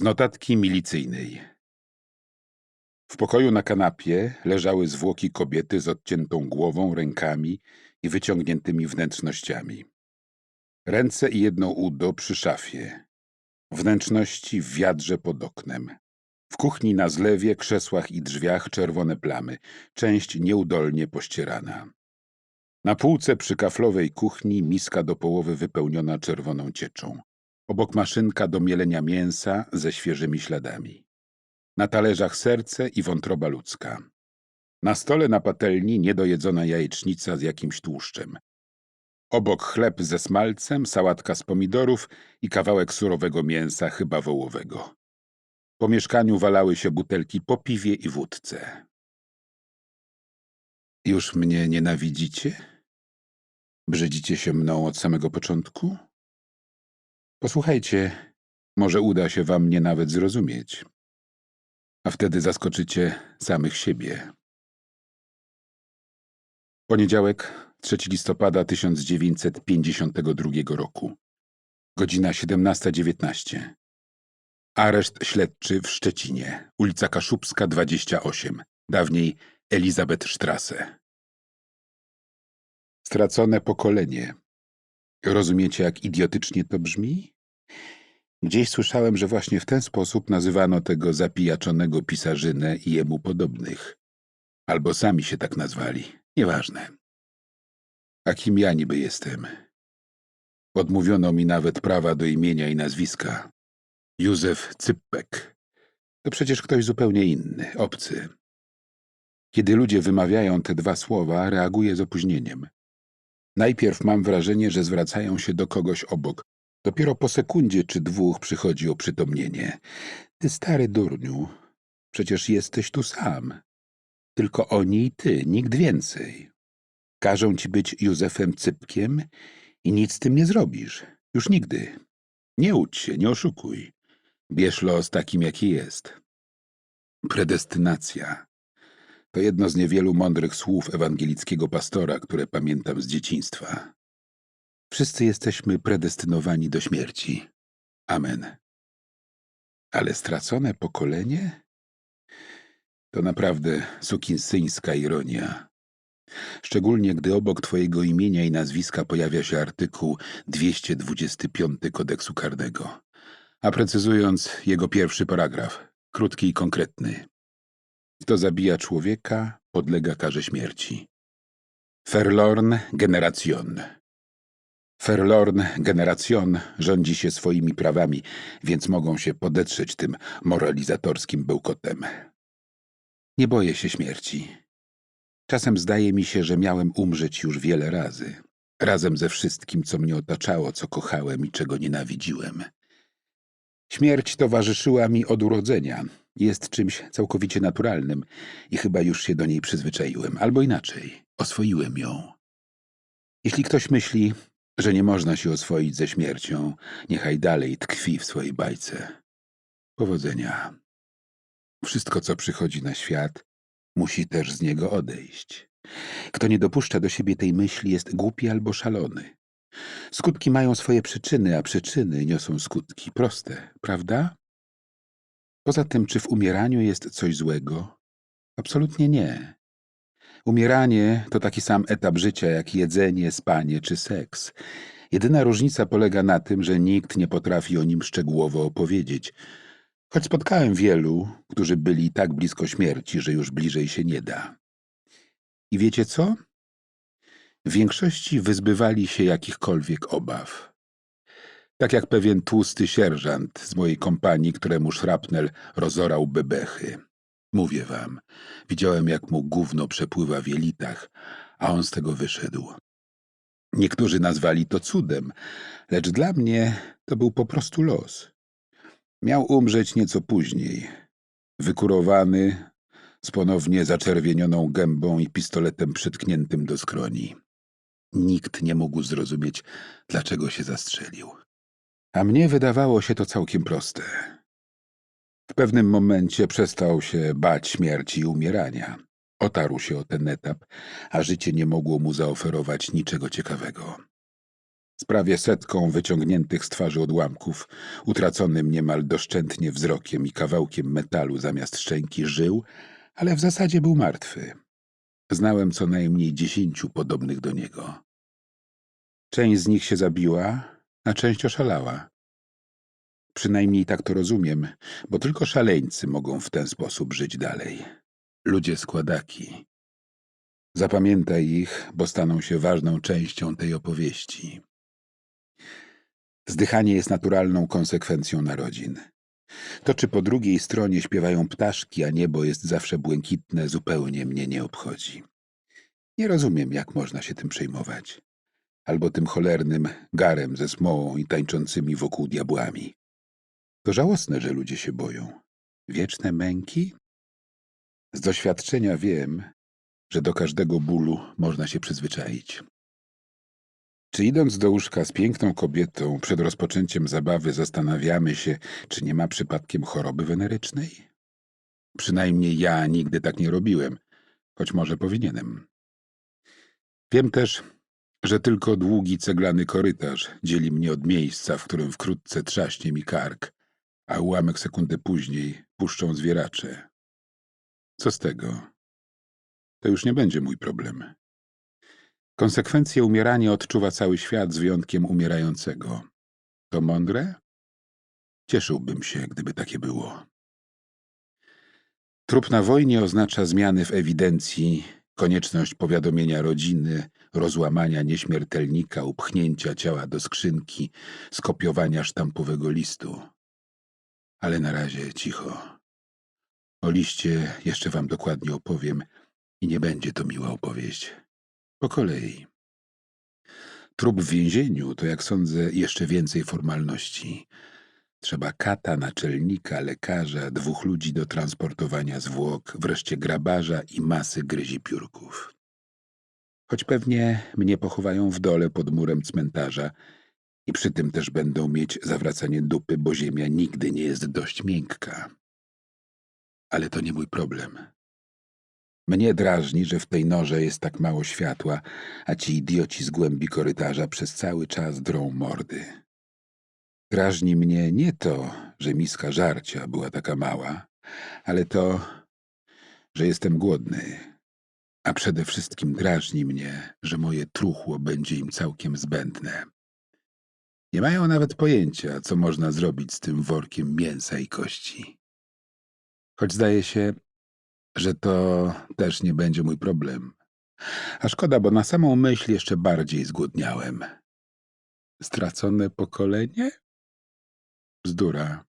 Z notatki milicyjnej. W pokoju na kanapie leżały zwłoki kobiety z odciętą głową, rękami i wyciągniętymi wnętrznościami. Ręce i jedno udo przy szafie. Wnętrzności w wiadrze pod oknem. W kuchni na zlewie, krzesłach i drzwiach czerwone plamy, część nieudolnie pościerana. Na półce przy kaflowej kuchni miska do połowy wypełniona czerwoną cieczą. Obok maszynka do mielenia mięsa ze świeżymi śladami. Na talerzach serce i wątroba ludzka. Na stole na patelni niedojedzona jajecznica z jakimś tłuszczem. Obok chleb ze smalcem, sałatka z pomidorów i kawałek surowego mięsa, chyba wołowego. Po mieszkaniu walały się butelki po piwie i wódce. Już mnie nienawidzicie? Brzydzicie się mną od samego początku? Posłuchajcie, może uda się wam mnie nawet zrozumieć. A wtedy zaskoczycie samych siebie. Poniedziałek, 3 listopada 1952 roku. Godzina 17.19. Areszt śledczy w Szczecinie, ulica Kaszubska 28, dawniej Elizabeth Strasse. Stracone pokolenie. Rozumiecie, jak idiotycznie to brzmi? Gdzieś słyszałem, że właśnie w ten sposób nazywano tego zapijaczonego pisarzynę i jemu podobnych. Albo sami się tak nazwali. Nieważne. A kim ja niby jestem? Odmówiono mi nawet prawa do imienia i nazwiska. Józef Cyppek. To przecież ktoś zupełnie inny, obcy. Kiedy ludzie wymawiają te dwa słowa, reaguję z opóźnieniem. Najpierw mam wrażenie, że zwracają się do kogoś obok. Dopiero po sekundzie czy dwóch przychodzi oprzytomnienie. Ty stary durniu, przecież jesteś tu sam. Tylko oni i ty, nikt więcej. Każą ci być Józefem Cypkiem i nic z tym nie zrobisz. Już nigdy. Nie łudź się, nie oszukuj. Bierz los takim, jaki jest. Predestynacja. To jedno z niewielu mądrych słów ewangelickiego pastora, które pamiętam z dzieciństwa. Wszyscy jesteśmy predestynowani do śmierci. Amen. Ale stracone pokolenie? To naprawdę sukinsyńska ironia. Szczególnie gdy obok twojego imienia i nazwiska pojawia się artykuł 225 kodeksu karnego, a precyzując jego pierwszy paragraf, krótki i konkretny. Kto zabija człowieka, podlega karze śmierci. Verlorn generation. Verlorn generation rządzi się swoimi prawami, więc mogą się podetrzeć tym moralizatorskim bełkotem. Nie boję się śmierci. Czasem zdaje mi się, że miałem umrzeć już wiele razy, razem ze wszystkim, co mnie otaczało, co kochałem i czego nienawidziłem. Śmierć towarzyszyła mi od urodzenia, jest czymś całkowicie naturalnym i chyba już się do niej przyzwyczaiłem, albo inaczej, oswoiłem ją. Jeśli ktoś myśli, że nie można się oswoić ze śmiercią, niechaj dalej tkwi w swojej bajce. Powodzenia. Wszystko, co przychodzi na świat, musi też z niego odejść. Kto nie dopuszcza do siebie tej myśli, jest głupi albo szalony. Skutki mają swoje przyczyny, a przyczyny niosą skutki. Proste, prawda? Poza tym, czy w umieraniu jest coś złego? Absolutnie nie. Umieranie to taki sam etap życia jak jedzenie, spanie czy seks. Jedyna różnica polega na tym, że nikt nie potrafi o nim szczegółowo opowiedzieć. Choć spotkałem wielu, którzy byli tak blisko śmierci, że już bliżej się nie da. I wiecie co? W większości wyzbywali się jakichkolwiek obaw. Tak jak pewien tłusty sierżant z mojej kompanii, któremu szrapnel rozorał bebechy. Mówię wam, widziałem jak mu gówno przepływa w jelitach, a on z tego wyszedł. Niektórzy nazwali to cudem, lecz dla mnie to był po prostu los. Miał umrzeć nieco później, wykurowany, z ponownie zaczerwienioną gębą i pistoletem przytkniętym do skroni. Nikt nie mógł zrozumieć, dlaczego się zastrzelił. A mnie wydawało się to całkiem proste. W pewnym momencie przestał się bać śmierci i umierania. Otarł się o ten etap, a życie nie mogło mu zaoferować niczego ciekawego. Z prawie setką wyciągniętych z twarzy odłamków, utraconym niemal doszczętnie wzrokiem i kawałkiem metalu zamiast szczęki żył, ale w zasadzie był martwy. Znałem co najmniej dziesięciu podobnych do niego. Część z nich się zabiła, a część oszalała. Przynajmniej tak to rozumiem, bo tylko szaleńcy mogą w ten sposób żyć dalej. Ludzie składaki. Zapamiętaj ich, bo staną się ważną częścią tej opowieści. Zdychanie jest naturalną konsekwencją narodzin. To, czy po drugiej stronie śpiewają ptaszki, a niebo jest zawsze błękitne, zupełnie mnie nie obchodzi. Nie rozumiem, jak można się tym przejmować. Albo tym cholernym garem ze smołą i tańczącymi wokół diabłami. To żałosne, że ludzie się boją. Wieczne męki? Z doświadczenia wiem, że do każdego bólu można się przyzwyczaić. Czy idąc do łóżka z piękną kobietą przed rozpoczęciem zabawy zastanawiamy się, czy nie ma przypadkiem choroby wenerycznej? Przynajmniej ja nigdy tak nie robiłem, choć może powinienem. Wiem też, że tylko długi ceglany korytarz dzieli mnie od miejsca, w którym wkrótce trzaśnie mi kark, a ułamek sekundy później puszczą zwieracze. Co z tego? To już nie będzie mój problem. Konsekwencje umierania odczuwa cały świat z wyjątkiem umierającego. To mądre? Cieszyłbym się, gdyby takie było. Trup na wojnie oznacza zmiany w ewidencji, konieczność powiadomienia rodziny, rozłamania nieśmiertelnika, upchnięcia ciała do skrzynki, skopiowania sztampowego listu. Ale na razie cicho. O liście jeszcze wam dokładnie opowiem i nie będzie to miła opowieść. Po kolei. Trup w więzieniu to, jak sądzę, jeszcze więcej formalności. Trzeba kata, naczelnika, lekarza, dwóch ludzi do transportowania zwłok, wreszcie grabarza i masy gryzi piórków. Choć pewnie mnie pochowają w dole pod murem cmentarza i przy tym też będą mieć zawracanie dupy, bo ziemia nigdy nie jest dość miękka. Ale to nie mój problem. Mnie drażni, że w tej norze jest tak mało światła, a ci idioci z głębi korytarza przez cały czas drą mordy. Drażni mnie nie to, że miska żarcia była taka mała, ale to, że jestem głodny. A przede wszystkim drażni mnie, że moje truchło będzie im całkiem zbędne. Nie mają nawet pojęcia, co można zrobić z tym workiem mięsa i kości. Choć zdaje się, że to też nie będzie mój problem. A szkoda, bo na samą myśl jeszcze bardziej zgłodniałem. Stracone pokolenie? Bzdura.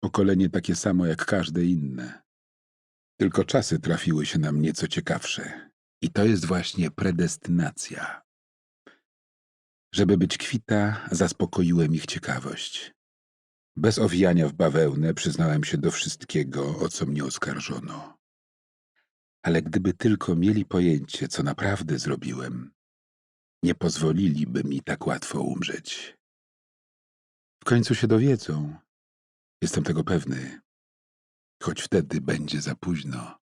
Pokolenie takie samo jak każde inne. Tylko czasy trafiły się nam nieco ciekawsze. I to jest właśnie predestynacja. Żeby być kwita, zaspokoiłem ich ciekawość. Bez owijania w bawełnę przyznałem się do wszystkiego, o co mnie oskarżono. Ale gdyby tylko mieli pojęcie, co naprawdę zrobiłem, nie pozwoliliby mi tak łatwo umrzeć. W końcu się dowiedzą. Jestem tego pewny. Choć wtedy będzie za późno.